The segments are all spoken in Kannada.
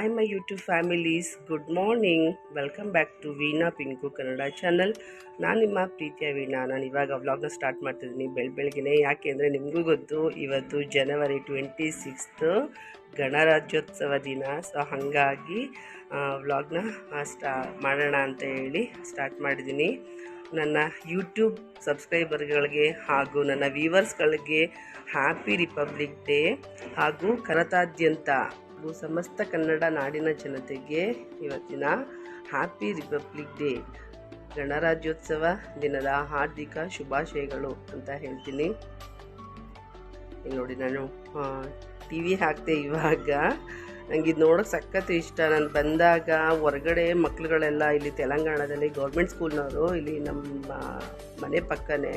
Hi my YouTube families good morning welcome back to Veena Pinku Kannada channel ನಾನು ನಿಮ್ಮ ಪ್ರೀತಿಯ ವೀಣಾ. ನಾನು ಇವಾಗ ವ್ಲಾಗ್ನ ಸ್ಟಾರ್ಟ್ ಮಾಡ್ತಿದ್ದೀನಿ. ಬೆಳ ಬೆಳಗ್ಗೆ ಯಾಕೆ ಅಂದರೆ ನಿಮಗೂ ಗೊತ್ತು, ಇವತ್ತು ಜನವರಿ ಟ್ವೆಂಟಿ ಸಿಕ್ಸ್ತ್ ಗಣರಾಜ್ಯೋತ್ಸವ ದಿನ. ಸೊ ಹಾಗಾಗಿ ವ್ಲಾಗ್ನ ಸ್ಟಾ ಮಾಡೋಣ ಅಂತ ಹೇಳಿ ಸ್ಟಾರ್ಟ್ ಮಾಡಿದ್ದೀನಿ. ನನ್ನ ಯೂಟ್ಯೂಬ್ ಸಬ್ಸ್ಕ್ರೈಬರ್ಗಳಿಗೆ ಹಾಗೂ ನನ್ನ ವ್ಯೂವರ್ಸ್ಗಳಿಗೆ ಹ್ಯಾಪಿ ರಿಪಬ್ಲಿಕ್ ಡೇ ಹಾಗೂ ಕರತಾದ್ಯಂತ ಹಾಗೂ ಸಮಸ್ತ ಕನ್ನಡ ನಾಡಿನ ಜನತೆಗೆ ಇವತ್ತಿನ ಹ್ಯಾಪಿ ರಿಪಬ್ಲಿಕ್ ಡೇ ಗಣರಾಜ್ಯೋತ್ಸವ ದಿನದ ಹಾರ್ದಿಕ ಶುಭಾಶಯಗಳು ಅಂತ ಹೇಳ್ತೀನಿ. ನೋಡಿ ನಾನು ಟಿ ವಿ ಹಾಕ್ತೆ ಇವಾಗ. ನನಗೆ ಇದು ನೋಡೋಕೆ ಸಖತ್ ಇಷ್ಟ. ನಾನು ಬಂದಾಗ ಹೊರಗಡೆ ಮಕ್ಳುಗಳೆಲ್ಲ ಇಲ್ಲಿ ತೆಲಂಗಾಣದಲ್ಲಿ ಗೌರ್ಮೆಂಟ್ ಸ್ಕೂಲ್ನವರು, ಇಲ್ಲಿ ನಮ್ಮ ಮನೆ ಪಕ್ಕನೇ,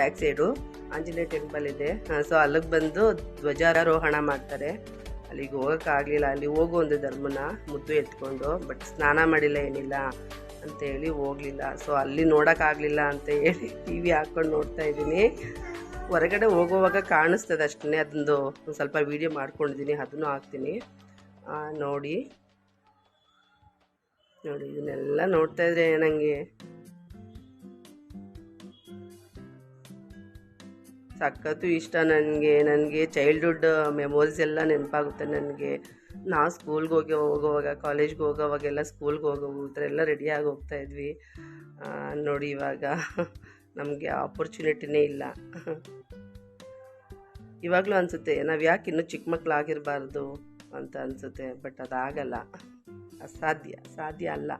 ಬ್ಯಾಕ್ ಸೈಡು, ಆಂಜನೇಯ ಟೆಂಪಲ್ ಇದೆ. ಸೊ ಅಲ್ಲಿಗೆ ಬಂದು ಧ್ವಜಾರೋಹಣ ಮಾಡ್ತಾರೆ. ಅಲ್ಲಿಗೆ ಹೋಗೋಕ್ಕಾಗಲಿಲ್ಲ ಅಲ್ಲಿ ಹೋಗು ಒಂದು ಧರ್ಮನ, ಮುದ್ದು ಎತ್ಕೊಂಡು ಬಟ್ ಸ್ನಾನ ಮಾಡಿಲ್ಲ, ಏನಿಲ್ಲ ಅಂತ ಹೇಳಿ ಹೋಗಲಿಲ್ಲ. ಸೊ ಅಲ್ಲಿ ನೋಡೋಕ್ಕಾಗಲಿಲ್ಲ ಅಂತ ಹೇಳಿ ಟಿ ವಿ ಹಾಕ್ಕೊಂಡು ನೋಡ್ತಾ ಇದ್ದೀನಿ. ಹೊರಗಡೆ ಹೋಗುವಾಗ ಕಾಣಿಸ್ತದೆ ಅಷ್ಟೇ ಅದೊಂದು ಒಂದು ಸ್ವಲ್ಪ ವೀಡಿಯೋ ಮಾಡ್ಕೊಂಡಿದ್ದೀನಿ, ಅದನ್ನು ಹಾಕ್ತೀನಿ. ನೋಡಿ. ನೋಡಿ, ಇದನ್ನೆಲ್ಲ ನೋಡ್ತಾ ಇದ್ರೆ ನನಗೆ ಸಖತ್ತು ಇಷ್ಟ ನನಗೆ ನನಗೆ ಚೈಲ್ಡ್ಹುಡ್ ಮೆಮೊರೀಸ್ ಎಲ್ಲ ನೆನಪಾಗುತ್ತೆ ನನಗೆ. ನಾ ಸ್ಕೂಲ್ಗೆ ಹೋಗಿ ಹೋಗೋವಾಗ ಕಾಲೇಜ್ಗೆ ಹೋಗೋವಾಗೆಲ್ಲ ಸ್ಕೂಲ್ಗೆ ಹೋಗೋ ಎಲ್ಲ ರೆಡಿಯಾಗಿ ಹೋಗ್ತಾ ಇದ್ವಿ. ನೋಡಿ ಇವಾಗ ನಮಗೆ ಆಪರ್ಚುನಿಟಿನೇ ಇಲ್ಲ. ಇವಾಗಲೂ ಅನಿಸುತ್ತೆ, ನಾವು ಯಾಕೆ ಇನ್ನೂ ಚಿಕ್ಕ ಮಕ್ಕಳಾಗಿರಬಾರ್ದು ಅಂತ ಅನಿಸುತ್ತೆ ಬಟ್ ಅದಾಗಲ್ಲ. ಅಸಾಧ್ಯ ಸಾಧ್ಯ ಅಲ್ಲ.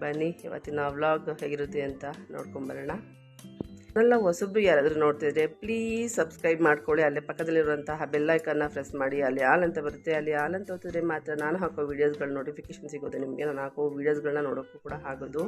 ಬನ್ನಿ, ಇವತ್ತಿನ ವ್ಲಾಗ್ ಹೇಗಿರುತ್ತೆ ಅಂತ ನೋಡ್ಕೊಂಬರೋಣ ಎಲ್ಲ ಹೊಸಬ್ರು ಯಾರಾದರೂ ನೋಡ್ತಿದ್ರೆ ಪ್ಲೀಸ್ ಸಬ್ಸ್ಕ್ರೈಬ್ ಮಾಡ್ಕೊಳ್ಳಿ. ಅಲ್ಲೇ ಪಕ್ಕದಲ್ಲಿರುವಂತಹ ಬೆಲ್ಲೈಕನ್ನ ಪ್ರೆಸ್ ಮಾಡಿ. ಅಲ್ಲಿ ಆಲ್ ಅಂತ ಬರುತ್ತೆ. ಅಲ್ಲಿ ಆಲ್ ಅಂತ ಓದಿದ್ರೆ ಮಾತ್ರ ನಾನು ಹಾಕೋ ವೀಡಿಯೋಸ್ಗಳ ನೋಟಿಫಿಕೇಶನ್ ಸಿಗೋದು ನಿಮಗೆ. ನಾನು ಹಾಕೋ ವೀಡಿಯೋಸ್ಗಳನ್ನ ನೋಡೋಕ್ಕೂ ಕೂಡ ಆಗೋದು.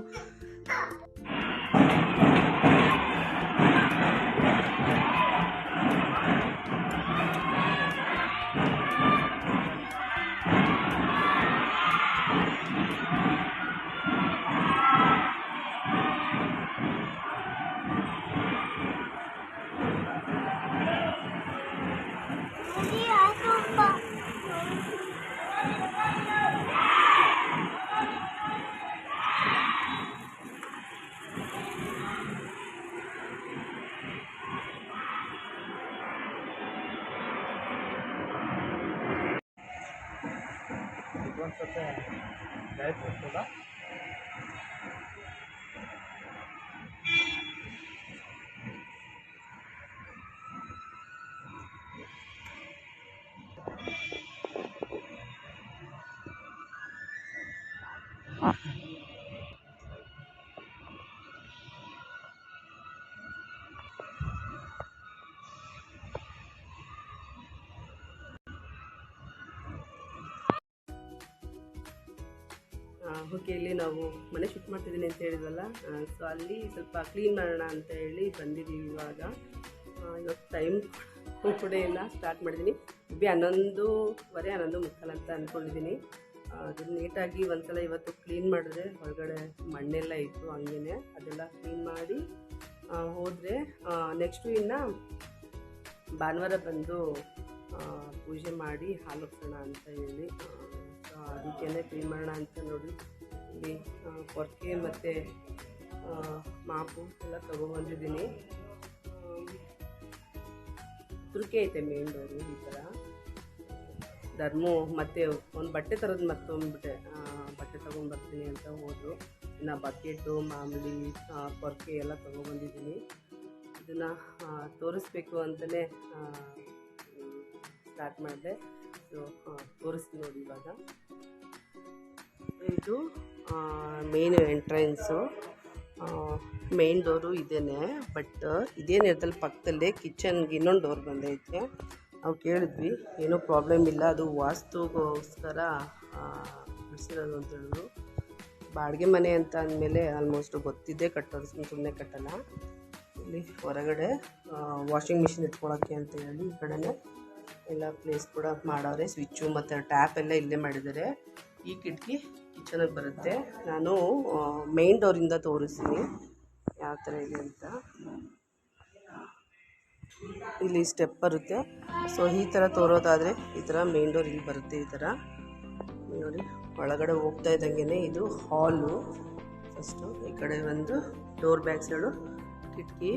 ಓಕೆ ಇಲ್ಲಿ ನಾವು ಮನೆ ಶಿಫ್ಟ್ ಮಾಡ್ತಿದ್ದೀನಿ ಅಂತ ಹೇಳಿದ್ವಲ್ಲ ಸೊ ಅಲ್ಲಿ ಸ್ವಲ್ಪ ಕ್ಲೀನ್ ಮಾಡೋಣ ಅಂತ ಹೇಳಿ ಬಂದಿದ್ದೀವಿ ಇವಾಗ. ಇವತ್ತು ಟೈಮ್ ಕೂಡ ಇಲ್ಲ ಸ್ಟಾರ್ಟ್ ಮಾಡಿದ್ದೀನಿ ಬಿ ಹನ್ನೊಂದುವರೆ, ಹನ್ನೊಂದು ಮುಕ್ಕಾಲು ಅಂತ ಅಂದ್ಕೊಂಡಿದ್ದೀನಿ ಅದು ನೀಟಾಗಿ ಒಂದ್ಸಲ ಇವತ್ತು ಕ್ಲೀನ್ ಮಾಡಿದ್ರೆ ಹೊರಗಡೆ ಮಣ್ಣೆಲ್ಲ ಇತ್ತು ಹಂಗೇ ಅದೆಲ್ಲ ಕ್ಲೀನ್ ಮಾಡಿ ಹೋದರೆ ನೆಕ್ಸ್ಟು ಇನ್ನು ಭಾನುವಾರ ಬಂದು ಪೂಜೆ ಮಾಡಿ ಹಾಲು ಹೋಗ್ಸೋಣ ಅಂತ ಹೇಳಿ ಅದಕ್ಕೇ ಕ್ಲೀನ್ ಮಾಡೋಣ ಅಂತ ನೋಡಿ ಇಲ್ಲಿ ಆ, ಪೊರ್ಕೆ ಮತ್ತು ಮಾಪು ಎಲ್ಲ ತೊಗೊಬಂದಿದ್ದೀನಿ ತುರ್ಕೆ ಐತೆ ಮೇನ್ದವರು ಈ ಥರ ಧರ್ಮ ಮತ್ತು ಒಂದು ಬಟ್ಟೆ ತರೋದು ಮತ್ತೊಂದ್ಬಿಟ್ಟೆ ಬಟ್ಟೆ ತೊಗೊಂಡ್ಬರ್ತೀನಿ ಅಂತ ಹೋದರು. ಇನ್ನು ಬಕೆಟು ಮಾಮೂಲಿ ಕೊರ್ಕೆ ಎಲ್ಲ ತೊಗೊಬಂದಿದ್ದೀನಿ ಇದನ್ನು ತೋರಿಸ್ಬೇಕು ಅಂತಲೇ ಸ್ಟಾರ್ಟ್ ಮಾಡಿದೆ. ಸೊ ತೋರಿಸ್ತೀನಿ ನೋಡಿ ಇವಾಗ. ಇದು ಮೇನ್ ಎಂಟ್ರೆನ್ಸು ಮೇನ್ ಡೋರು ಇದೇನೆ. ಬಟ್ ಇದೇ ನೆಲದಲ್ಲಿ ಪಕ್ಕದಲ್ಲೇ ಕಿಚನ್ಗೆ ಇನ್ನೊಂದು ಡೋರ್ ಬಂದೈತೆ. ನಾವು ಕೇಳಿದ್ವಿ, ಏನೂ ಪ್ರಾಬ್ಲಮ್ ಇಲ್ಲ, ಅದು ವಾಸ್ತುಗೋಸ್ಕರ ಬಿಡಿಸಿರೋದು ಅಂತ ಹೇಳಿದ್ರು. ಬಾಡಿಗೆ ಮನೆ ಅಂತ ಅಂದಮೇಲೆ ಆಲ್ಮೋಸ್ಟ್ ಗೊತ್ತಿದ್ದೇ ಕಟ್ಟೋದು ಸುಮ್ಮನೆ ಸುಮ್ಮನೆ ಕಟ್ಟಲ್ಲ. ಇಲ್ಲಿ ಹೊರಗಡೆ ವಾಷಿಂಗ್ ಮಿಷಿನ್ ಇಟ್ಕೊಳ್ಳೋಕ್ಕೆ ಅಂತ ಹೇಳಿ ಈ ಕಡೆನೇ ಎಲ್ಲ ಪ್ಲೇಸ್ ಕೂಡ ಮಾಡೋರೆ ಸ್ವಿಚ್ಚು ಮತ್ತು ಟ್ಯಾಪ್ ಎಲ್ಲ ಇಲ್ಲೇ ಮಾಡಿದ್ದಾರೆ. ಈ ಕಿಟಕಿ ಕಿಚನಿಗೆ ಬರುತ್ತೆ. ನಾನು ಮೇನ್ ಡೋರಿಂದ ತೋರಿಸ್ತೀನಿ. ಯಾವ ಥರ ಇದೆ ಅಂತ. ಇಲ್ಲಿ ಸ್ಟೆಪ್ ಬರುತ್ತೆ. ಸೊ ಈ ಥರ ತೋರೋದಾದರೆ ಈ ಥರ ಮೇನ್ ಡೋರ್ ಇಲ್ಲಿ ಬರುತ್ತೆ ಈ ಥರ ನೋಡಿ, ಒಳಗಡೆ ಹೋಗ್ತಾ ಇದ್ದಂಗೆ ಇದು ಹಾಲು ಫಸ್ಟು ಈ ಕಡೆ ಒಂದು ಡೋರ್ ಬ್ಯಾಗ್ಸ್ ಸೈಡು ಕಿಟಕಿ.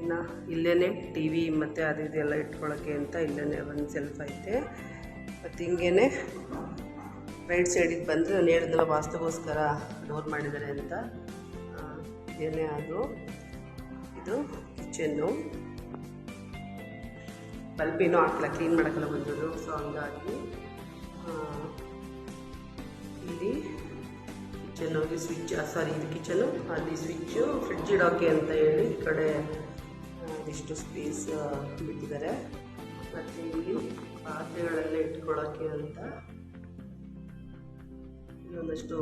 ಇನ್ನು ಇಲ್ಲೇ ಟಿ ವಿ ಮತ್ತು ಅದು ಇದೆಲ್ಲ ಇಟ್ಕೊಳ್ಳೋಕ್ಕೆ ಅಂತ ಇಲ್ಲೇ ಒಂದು ಸೆಲ್ಫ್ ಐತೆ. ಮತ್ತು ಹಿಂಗೇ ರೈಟ್ ಸೈಡಿಗೆ ಬಂದರೆ ನಾನು ಹೇಳಿದ್ನಲ್ಲ ವಾಸ್ತುಗೋಸ್ಕರ ಡೋರ್ ಮಾಡಿದ್ದಾರೆ ಅಂತ ಏನೇ ಆದರೂ ಇದು ಕಿಚನ್ನು ಬಲ್ಬ್ ಏನೂ ಹಾಕಿಲ್ಲ ಕ್ಲೀನ್ ಮಾಡೋಕ್ಕೆಲ್ಲ ಬಂದಿದ್ರು, ಸೊ ಹಂಗಾಗಿ ಇಲ್ಲಿ ಕಿಚನ್ ಹೋಗಿ ಸ್ವಿಚ್ ಸಾರಿ ಇದು ಕಿಚನು ಅಲ್ಲಿ ಸ್ವಿಚ್ಚು, ಫ್ರಿಡ್ಜ್ ಇಡೋಕೆ ಅಂತ ಹೇಳಿ ಈ ಕಡೆ ಇಷ್ಟು ಸ್ಪೇಸ್ ಬಿಟ್ಟಿದ್ದಾರೆ. ಮತ್ತು ಇಲ್ಲಿ ಪಾತ್ರೆಗಳೆಲ್ಲ ಇಟ್ಕೊಳ್ಳೋಕ್ಕೆ ಅಂತ ಇನ್ನೊಂದಷ್ಟು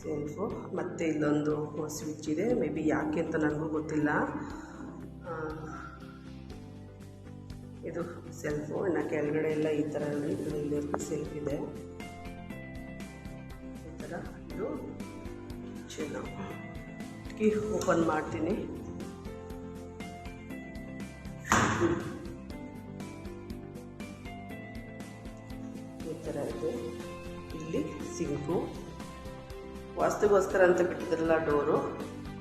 ಸೆಲ್ಫು ಮತ್ತು ಇಲ್ಲೊಂದು ಸ್ವಿಚ್ ಇದೆ. ಮೇ ಬಿ ಯಾಕೆ ಅಂತ ನನಗೂ ಗೊತ್ತಿಲ್ಲ. ಇದು ಸೆಲ್ಫು ಇನ್ನು ಕೆಳಗಡೆ ಎಲ್ಲ ಈ ಥರ ಇಲ್ಲಿ ಸೆಲ್ಫ್ ಇದೆ. ಈ ಥರ ಇದು ಚೆನ್ನ ಓಪನ್ ಮಾಡ್ತೀನಿ. ಸಿಂಕು ವಾಸ್ತುಗೋಸ್ಕರ ಅಂತ ಬಿಟ್ಟಿದ್ರಲ್ಲ ಡೋರು,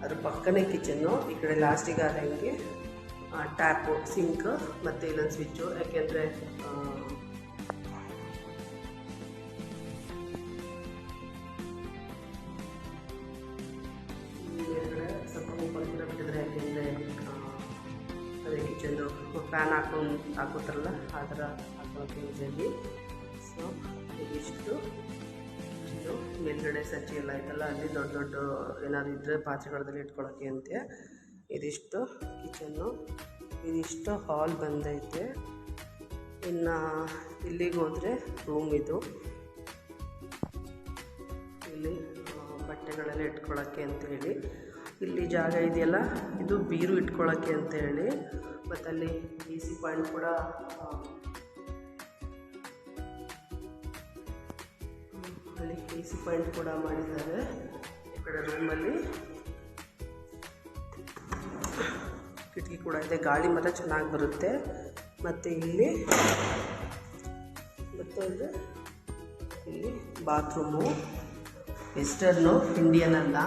ಅದ್ರ ಪಕ್ಕನೇ ಕಿಚನ್ನು, ಈ ಕಡೆ ಲಾಸ್ಟಿಗೆ ಆದಂಗೆ ಟ್ಯಾಪು, ಸಿಂಕ್, ಮತ್ತು ಇಲ್ಲೊಂದು ಸ್ವಿಚ್ಚು. ಯಾಕೆಂದರೆ ಫ್ಯಾನ್ ಹಾಕೊಂಡು ಹಾಕೋತಾರಲ್ಲ, ಆ ಥರ ಹಾಕೋಕ್ಕೆ ಯೂಸಲ್ಲಿ ಸೊ ಇದಿಷ್ಟು. ಇದು ಮೇಲ್ಗಡೆ ಸಜ್ಜಿ ಎಲ್ಲ ಐತಲ್ಲ ಅಲ್ಲಿ ದೊಡ್ಡ ದೊಡ್ಡ ಏನಾದ್ರು ಇದ್ದರೆ ಪಾತ್ರೆಗಳಲ್ಲಿ ಇಟ್ಕೊಳ್ಳೋಕ್ಕೆ ಅಂತೆ. ಇದಿಷ್ಟು ಕಿಚನ್ನು, ಇದಿಷ್ಟು ಹಾಲ್ ಬಂದೈತೆ. ಇನ್ನು ಇಲ್ಲಿಗೆ ಹೋದರೆ ರೂಮ್ ಇದು. ಇಲ್ಲಿ ಬಟ್ಟೆಗಳೆಲ್ಲ ಇಟ್ಕೊಳ್ಳೋಕ್ಕೆ ಅಂತ ಹೇಳಿ. ಇಲ್ಲಿ ಜಾಗ ಇದೆಯಲ್ಲ, ಇದು ಬೀರು ಇಟ್ಕೊಳ್ಳೋಕ್ಕೆ ಅಂತ ಹೇಳಿ. ಅಲ್ಲಿ ಡಿ ಸಿ ಪಾಯಿಂಟ್ ಕೂಡ ಅಲ್ಲಿ ಸಿ ಪಾಯಿಂಟ್ ಕೂಡ ಮಾಡಿದ್ದಾರೆ. ಈ ಕಡೆ ರೂಮಲ್ಲಿ ಕಿಟಕಿ ಕೂಡ ಇದೆ. ಗಾಳಿ ಮಾತ್ರ ಚೆನ್ನಾಗಿ ಬರುತ್ತೆ. ಮತ್ತು ಇಲ್ಲಿ ಮತ್ತೊಂದು ಇಲ್ಲಿ ಬಾತ್ರೂಮು ವೆಸ್ಟರ್ನು ಇಂಡಿಯನ್ ಅಲ್ಲ.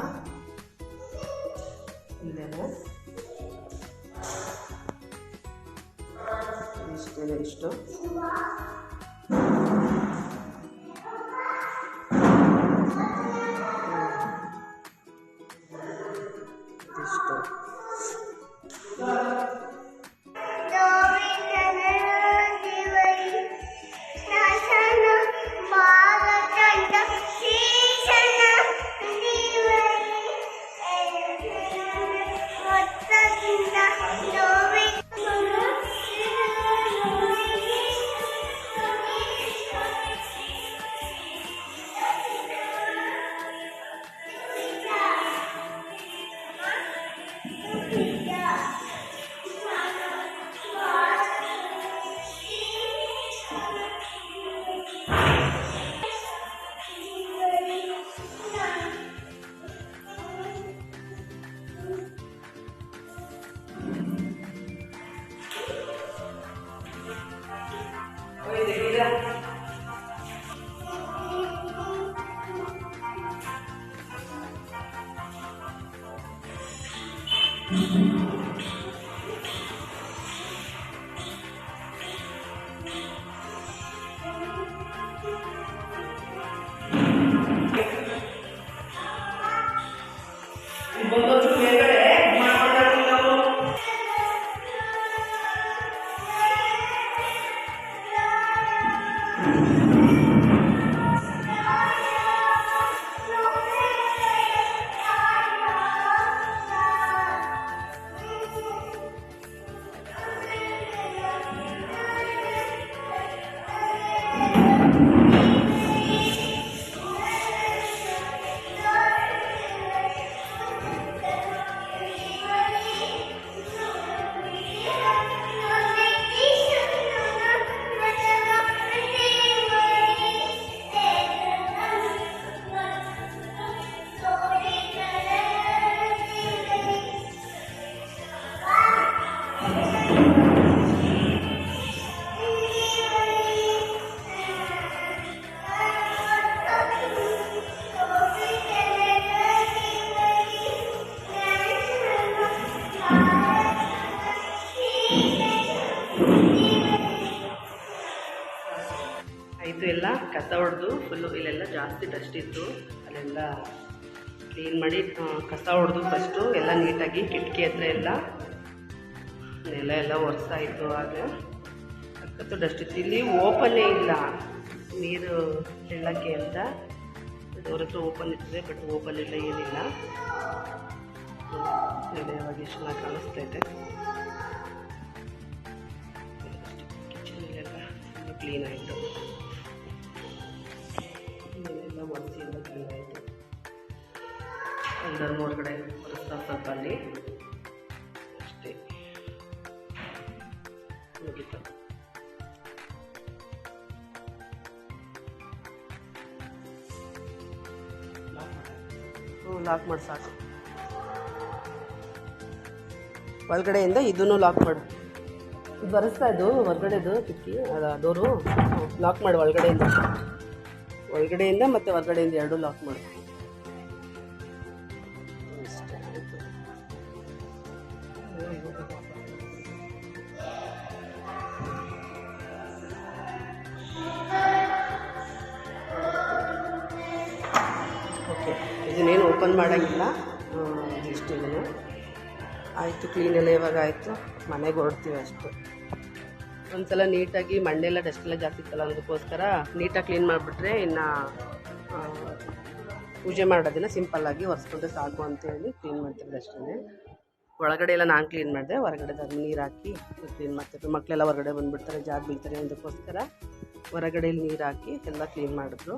ಕಸ ಹೊಡೆದು ಫುಲ್ಲು ಇಲ್ಲೆಲ್ಲ ಜಾಸ್ತಿ ಡಸ್ಟ್ ಇತ್ತು. ಅಲ್ಲೆಲ್ಲ ಕ್ಲೀನ್ ಮಾಡಿ ಕಸ ಹೊಡೆದು ಫಸ್ಟು ಎಲ್ಲ ನೀಟಾಗಿ ಕಿಟಕಿ ಹತ್ರ ಎಲ್ಲ ನೆಲ ಎಲ್ಲ ಒರೆಸಾಯಿತು ಆಗ. ಸಖತ್ತು ಡಸ್ಟ್ ಇತ್ತು. ಇಲ್ಲಿ ಓಪನ್ನೇ ಇಲ್ಲ. ನೀರು ಹೇಳೋಕ್ಕೆ ಅಂತ ಅವ್ರ ಹತ್ರ ಓಪನ್ ಇರ್ತದೆ ಬಟ್ ಓಪನ್ ಇಲ್ಲ ಏನಿಲ್ಲ. ನೆಲ ಇವಾಗ ಎಷ್ಟು ಚೆನ್ನಾಗಿ ಕಾಣಿಸ್ತೈತೆ ಕಿಚನ್ ಕ್ಲೀನ್ ಆಯಿತು. ಲಾಕ್ ಮಾಡಿ, ಸಾಕು. ಒಳಗಡೆಯಿಂದ ಇದನ್ನು ಲಾಕ್ ಮಾಡು. ಇದು ಬರೆಸ್ತಾ ಇದು? ಹೊರಗಡೆದು ಕಿಟಕಿ, ಅದು ಡೋರು? ಲಾಕ್ ಮಾಡಿ, ಒಳಗಡೆಯಿಂದ. ಒಳಗಡೆಯಿಂದ ಮತ್ತು ಹೊರಗಡೆಯಿಂದ ಎರಡೂ ಲಾಕ್ ಮಾಡು. ಮಾಡೋಂಗಿಲ್ಲ. ಇಷ್ಟು ಇದನ್ನು. ಆಯಿತು ಕ್ಲೀನ್ ಎಲ್ಲ ಇವಾಗ ಆಯಿತು. ಮನೆಗೆ ಹೊರಡ್ತೀವಿ ಅಷ್ಟು. ಒಂದ್ಸಲ ನೀಟಾಗಿ ಮಣ್ಣೆಲ್ಲ ಡಸ್ಟೆಲ್ಲ ಜಾಸ್ತಿ ಇತ್ತಲ್ಲ ಅದಕ್ಕೋಸ್ಕರ ನೀಟಾಗಿ ಕ್ಲೀನ್ ಮಾಡಿಬಿಟ್ರೆ ಇನ್ನು ಪೂಜೆ ಮಾಡೋದನ್ನ ಸಿಂಪಲ್ಲಾಗಿ ಒರೆಸ್ಕೊಂಡ್ರೆ ಸಾಕು ಅಂತೇಳಿ ಕ್ಲೀನ್ ಮಾಡ್ತಿದ್ದೆ ಅಷ್ಟೇ ಒಳಗಡೆ ಎಲ್ಲ ನಾನು ಕ್ಲೀನ್ ಮಾಡಿದೆ. ಹೊರಗಡೆ ಅದು ನೀರು ಹಾಕಿ ಕ್ಲೀನ್ ಮಾಡ್ತಿದ್ರು. ಮಕ್ಕಳೆಲ್ಲ ಹೊರಗಡೆ ಬಂದುಬಿಡ್ತಾರೆ, ಜಾಗ ಬೀಳ್ತಾರೆ ಅದಕ್ಕೋಸ್ಕರ ಹೊರಗಡೆ ನೀರು ಹಾಕಿ ಎಲ್ಲ ಕ್ಲೀನ್ ಮಾಡಿದ್ರು.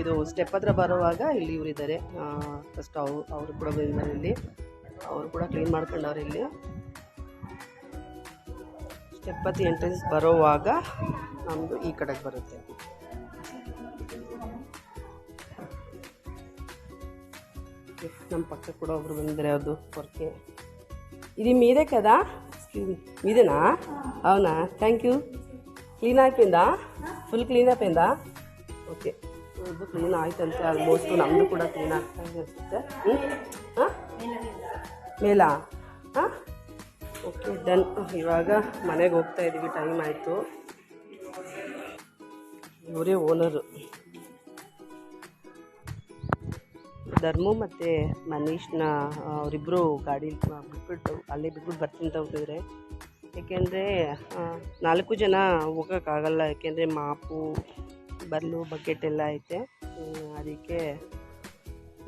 ಇದು ಸ್ಟೆಪ್ ಹತ್ರ ಬರುವಾಗ ಇಲ್ಲಿ ಇವರಿದ್ದಾರೆ ಫಸ್ಟ್ ಅವ್ರು ಅವರು ಕೂಡ ಬಂದಿದ್ದಾರೆ ಇಲ್ಲಿ ಅವರು ಕೂಡ ಕ್ಲೀನ್ ಮಾಡ್ಕೊಂಡವ್ರೆ ಇಲ್ಲಿ ಸ್ಟೆಪ್ ಹತ್ತಿ ಎಂಟ್ರೆನ್ಸ್ ಬರೋವಾಗ ನಮ್ಮದು ಈ ಕಡೆಗೆ ಬರುತ್ತೆ ನಮ್ಮ ಪಕ್ಕ ಕೂಡ ಒಬ್ರು ಬಂದಿದ್ದಾರೆ ಅದು ವರ್ಕೆ ఇది మీదే కదా మీదేనా అవునా థ్యాంక్ యూ క్లీన్ అయిపోయిందా ఫుల్ క్లీన్ అయిపోయిందా ಓಕೆ ಇದು ಕ್ಲೀನ್ ಆಯ್ತಂತೆ ಆಲ್ಮೋಸ್ಟ್ ನಮ್ದು ಕೂಡ ಕ್ಲೀನ್ ಆಗ್ತಾ ಇದೆ ಅನಿಸುತ್ತೆ ಓಕೆ ಡನ್ ಇವಾಗ ಮನೆಗೆ ಹೋಗ್ತಾ ಇದೀವಿ ಟೈಮ್ ಆಯಿತು. ಇವರೇ ಓನರು ಧರ್ಮು ಮತ್ತು ಮನೀಶ್ನ ಅವರಿಬ್ಬರು ಗಾಡಿ ಬಿಟ್ಬಿಟ್ಟು, ಅಲ್ಲಿ ಬಿಟ್ಬಿಟ್ಟು ಬರ್ತೀನಿ ಅಂತ ಹೋಗಿದ್ರೆ ಏಕೆಂದರೆ ನಾಲ್ಕು ಜನ ಹೋಗೋಕ್ಕಾಗಲ್ಲ. ಯಾಕೆಂದರೆ ಮಾಪು ಬರ್ಲು ಬಕೆಟ್ ಎಲ್ಲ ಐತೆ. ಅದಕ್ಕೆ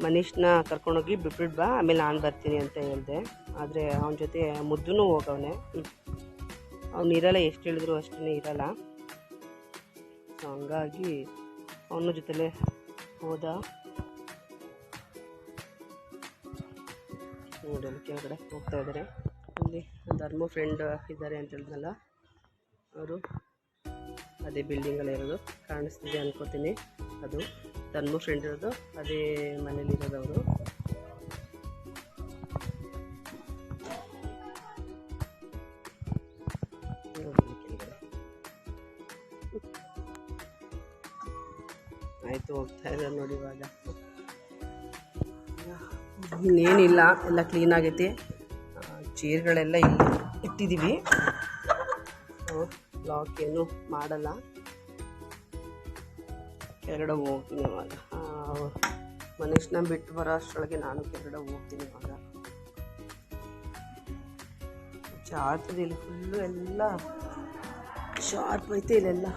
ಮನೀಶ್ನ ಕರ್ಕೊಂಡೋಗಿ ಬಿಟ್ಬಿಟ್ಟು ಬಾ, ಆಮೇಲೆ ನಾನು ಬರ್ತೀನಿ ಅಂತ ಹೇಳಿದೆ. ಆದರೆ ಅವನ ಜೊತೆ ಮುದ್ದೂ ಹೋಗವನೆ. ಅವನು ಇರಲ್ಲ, ಎಷ್ಟು ಹೇಳಿದ್ರು ಅಷ್ಟೇ ಇರಲ್ಲ. ಸೊ ಹಂಗಾಗಿ ಅವನ ಜೊತೆಲೇ ಹೋದ. ನೋಡಿ ಅಲ್ಲಿ ಕೆಳಗಡೆ ಹೋಗ್ತಾ ಇದ್ದಾರೆ ಇಲ್ಲಿ ಧರ್ಮ ಫ್ರೆಂಡ್ ಇದ್ದಾರೆ ಅಂತ ಹೇಳಿದ್ನಲ್ಲ, ಅವರು. ಅದೇ ಬಿಲ್ಡಿಂಗಲ್ಲಿ ಇರೋದು ಕಾಣಿಸ್ತಿದೆ ಅನ್ಕೋತೀನಿ. ಅದು ತನ್ನ ಫ್ರೆಂಡ್ ಇರೋದು, ಅದೇ ಮನೇಲಿ ಇರೋದವರು ಆಯ್ತು, ಹೋಗ್ತಾ ಇದ್ದಾರೆ ನೋಡಿ ಇವಾಗ. ಇನ್ನೇನಿಲ್ಲ, ಎಲ್ಲ ಕ್ಲೀನ್ ಆಗೈತಿ. ಚೇರ್ಗಳೆಲ್ಲ ಇಲ್ಲಿ ಇಟ್ಟಿದ್ದೀವಿ ಲಾಕ್ ಏನು ಮಾಡಲ್ಲ. ಕೆರಡ ಹೋಗ್ತೀನಿ ಇವಾಗ. ಮನುಷ್ಯನ ಬಿಟ್ಟು ಬರೋ ಅಷ್ಟರೊಳಗೆ ನಾನು ಕೆರಡ ಹೋಗ್ತೀನಿ ಇವಾಗ. ಜಾತದೆ ಇಲ್ಲಿ ಫುಲ್ಲು ಎಲ್ಲ ಶಾರ್ಪ್ ಐತೆ ಇಲ್ಲೆಲ್ಲ.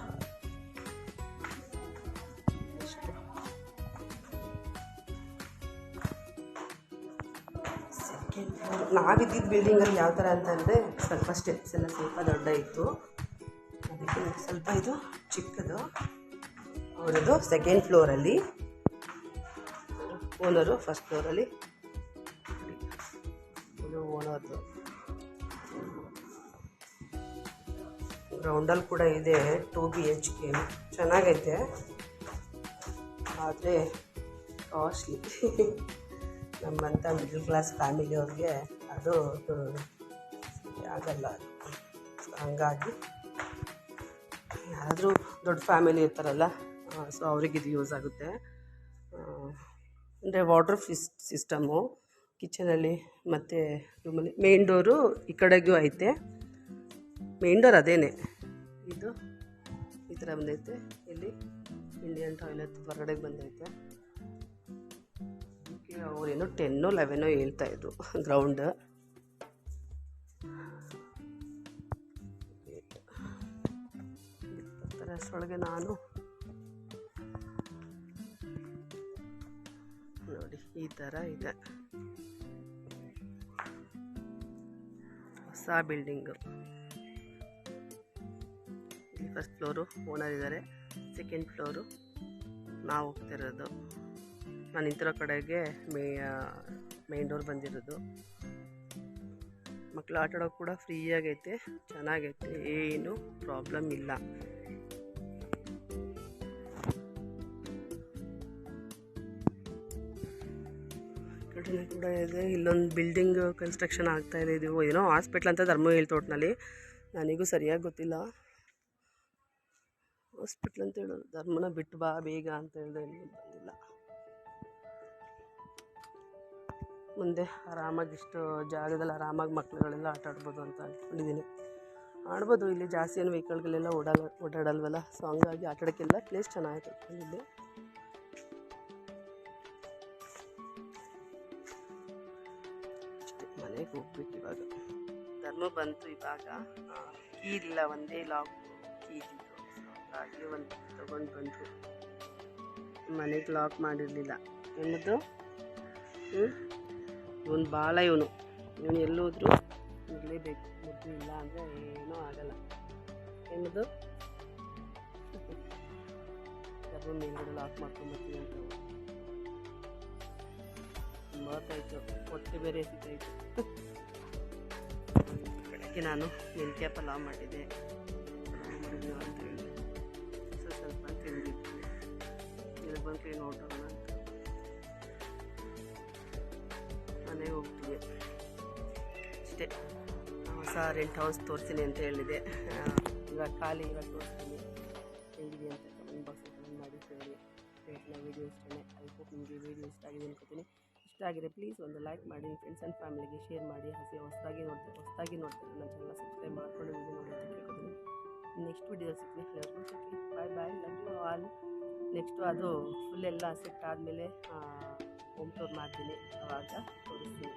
ನಾವಿದ್ದಿದ್ದ ಬಿಲ್ಡಿಂಗಲ್ಲಿ ಯಾವ ಥರ ಅಂತಂದರೆ ಸ್ವಲ್ಪ ಸ್ಟೆಪ್ಸ್ ಎಲ್ಲ ಸ್ವಲ್ಪ ದೊಡ್ಡ ಇತ್ತು. ಅದಕ್ಕೆ ಸ್ವಲ್ಪ ಇದು ಚಿಕ್ಕದು. ಅವರದು ಸೆಕೆಂಡ್ ಫ್ಲೋರಲ್ಲಿ ಓನರು ಫಸ್ಟ್ ಫ್ಲೋರಲ್ಲಿ ಇದು ಓನರ್ದು. ಗ್ರೌಂಡಲ್ಲಿ ಕೂಡ ಇದೆ ಟೂ ಬಿ ಎಚ್ ಕೆ ಚೆನ್ನಾಗೈತೆ. ಆದರೆ ಕಾಸ್ಟ್ಲಿ ನಮ್ಮಂಥ ಮಿಡ್ಲ್ ಕ್ಲಾಸ್ ಫ್ಯಾಮಿಲಿಯವ್ರಿಗೆ ಅದು ಆಗಲ್ಲ. ಹಂಗಾಗಿ ಯಾರಾದರೂ ದೊಡ್ಡ ಫ್ಯಾಮಿಲಿ ಇರ್ತಾರಲ್ಲ ಸೊ ಅವ್ರಿಗೆ ಇದು ಯೂಸ್ ಆಗುತ್ತೆ. ಅಂದರೆ ವಾಟ್ರ್ ಫಿಸ್ ಸಿಸ್ಟಮು ಕಿಚನಲ್ಲಿ ಮತ್ತು ರೂಮಲ್ಲಿ ಮೇನ್ ಡೋರು ಈ ಕಡೆಗೂ ಐತೆ. ಮೇನ್ ಡೋರ್ ಅದೇನೆ. ಇದು ಈ ಥರ ಬಂದೈತೆ. ಇಲ್ಲಿ ಇಂಡಿಯನ್ ಟಾಯ್ಲೆಟ್ ಹೊರಗಡೆಗೆ ಬಂದೈತೆ. ಅವರೇನೋ ಟೆನ್ನೋ ಲೆವೆನೋ ಹೇಳ್ತಾ ಇದ್ರು ಗ್ರೌಂಡ್ ಅಷ್ಟರೊಳಗೆ ನಾನು. ನೋಡಿ, ಈ ಥರ ಇದೆ. ಹೊಸ ಬಿಲ್ಡಿಂಗು. ಫಸ್ಟ್ ಫ್ಲೋರು ಓನರ್ ಇದ್ದಾರೆ ಸೆಕೆಂಡ್ ಫ್ಲೋರು ನಾವು ಹೋಗ್ತಿರೋದು ನಾನು ನಿಂತಿರೋ ಕಡೆಗೆ ಮೇ ಮೇನ್ ಡೋರ್ ಬಂದಿರೋದು. ಮಕ್ಕಳು ಆಟಾಡೋಕೆ ಕೂಡ ಫ್ರೀಯಾಗೈತೆ ಚೆನ್ನಾಗೈತೆ. ಏನು ಪ್ರಾಬ್ಲಮ್ ಇಲ್ಲ. ಕಡೆನೇ ಕೂಡ ಇದೆ. ಇಲ್ಲೊಂದು ಬಿಲ್ಡಿಂಗ್ ಕನ್ಸ್ಟ್ರಕ್ಷನ್ ಆಗ್ತಾ ಇದೆ. ಇದು ಏನೋ ಹಾಸ್ಪಿಟ್ಲ್ ಅಂತ ಧರ್ಮ ಹೇಳಿ ತೋಟ್ನಲ್ಲಿ ನನಗೂ ಸರಿಯಾಗಿ ಗೊತ್ತಿಲ್ಲ. ಹಾಸ್ಪಿಟ್ಲ್ ಅಂತ ಹೇಳೋದು ಧರ್ಮನ ಬಿಟ್ಟು ಬಾ ಬೇಗ ಅಂತ ಹೇಳಿದ್ರೆ ಬಂದಿಲ್ಲ. ಮುಂದೆ ಆರಾಮಾಗಿ ಇಷ್ಟು ಜಾಗದಲ್ಲಿ ಆರಾಮಾಗಿ ಮಕ್ಕಳುಗಳೆಲ್ಲ ಆಟ ಆಡ್ಬೋದು ಅಂತ ಅಂದ್ಕೊಂಡಿದ್ದೀನಿ ಆಡ್ಬೋದು, ಇಲ್ಲಿ ಜಾಸ್ತಿ ಏನು ವೆಹಿಕಲ್ಗಳೆಲ್ಲ ಓಡಾಡ, ಓಡಾಡಲ್ವಲ್ಲ? ಸೊ ಹಂಗಾಗಿ ಆಟಾಡೋಕ್ಕೆಲ್ಲ ಪ್ಲೇಸ್ ಚೆನ್ನಾಗಿದೆ ಇಲ್ಲಿ. ಮನೆಗೆ ಹೋಗ್ಬೇಕು ಇವಾಗ ಧರ್ಮ ಬಂತು ಇವಾಗ. ಕೀ ಇಲ್ಲ, ಒಂದೇ ಲಾಕ್ ಕೀ ಇದ್ದಿದ್ದು ಒಂದು ತೊಗೊಂಡು ಬಂತು ಮನೆಗೆ ಲಾಕ್ ಮಾಡಿರಲಿಲ್ಲ. ಏನದು? ಹ್ಞೂ ಇವನು ಭಾಳ ಇವನು. ಇವನು ಎಲ್ಲೋದ್ರು ಇರಲೇಬೇಕು. ಮುದ್ದು ಇಲ್ಲ ಅಂದರೆ ಏನೂ ಆಗಲ್ಲ. ಏನದು? ಧರ್ಮ ಮೇಲ್ಗಡೆ ಲಾಕ್ ಮಾಡ್ಕೊಂಬರ್ತೀವಿ ಅಂತ ತುಂಬತ್ತಾಯಿತು ಹೊಟ್ಟೆ ಬೇರೆ ಎಸಿತಾಯಿತು ಬೆಳಗ್ಗೆ ನಾನು ಪಲಾವ್ ಮಾಡಿದ್ದೆ. ಸ್ವಲ್ಪ ತಿಂದಿದ್ದೆ ಬಂದು ನೋಡೋಣ ಅಂತ. ಮನೆಗೆ ಹೋಗ್ತೀವಿ ಅಷ್ಟೇ. ಹೊಸ ರೆಂಟ್ ಹೌಸ್ ತೋರಿಸ್ತೀನಿ ಅಂತ ಹೇಳಿದೆ. ಇವಾಗ ಖಾಲಿ ಇವಾಗ ಇಷ್ಟ ಆಗಿದೆ ಪ್ಲೀಸ್ ಒಂದು ಲೈಕ್ ಮಾಡಿ ಫ್ರೆಂಡ್ಸ್ ಆ್ಯಂಡ್ ಫ್ಯಾಮಿಲಿಗೆ ಶೇರ್ ಮಾಡಿ, ಹಸಿ ಹೊಸದಾಗಿ ನೋಡ್ತಾರೆ ಹೊಸದಾಗಿ ನೋಡ್ತಾರೆ ನನ್ನ ಚಾನಲ್ ಸಬ್ಸ್ಕ್ರೈಬ್ ಮಾಡ್ಕೊಂಡು ವೀಡಿಯೋ ನೋಡಿ ಅಂತ ಕೇಳ್ಕೊತೀನಿ ನೆಕ್ಸ್ಟ್ ವೀಡಿಯೋ ಸಿಗ್ತೀನಿ. ಹೇಳ್ಕೊಂಡು bye bye love you all next ಅದು ಫುಲ್ ಎಲ್ಲ ಸೆಟ್ ಆದಮೇಲೆ ಹೋಮ್ ಟೂರ್ ಮಾಡ್ತೀನಿ. ಅವಾಗ ತೋರಿಸ್ತೀನಿ.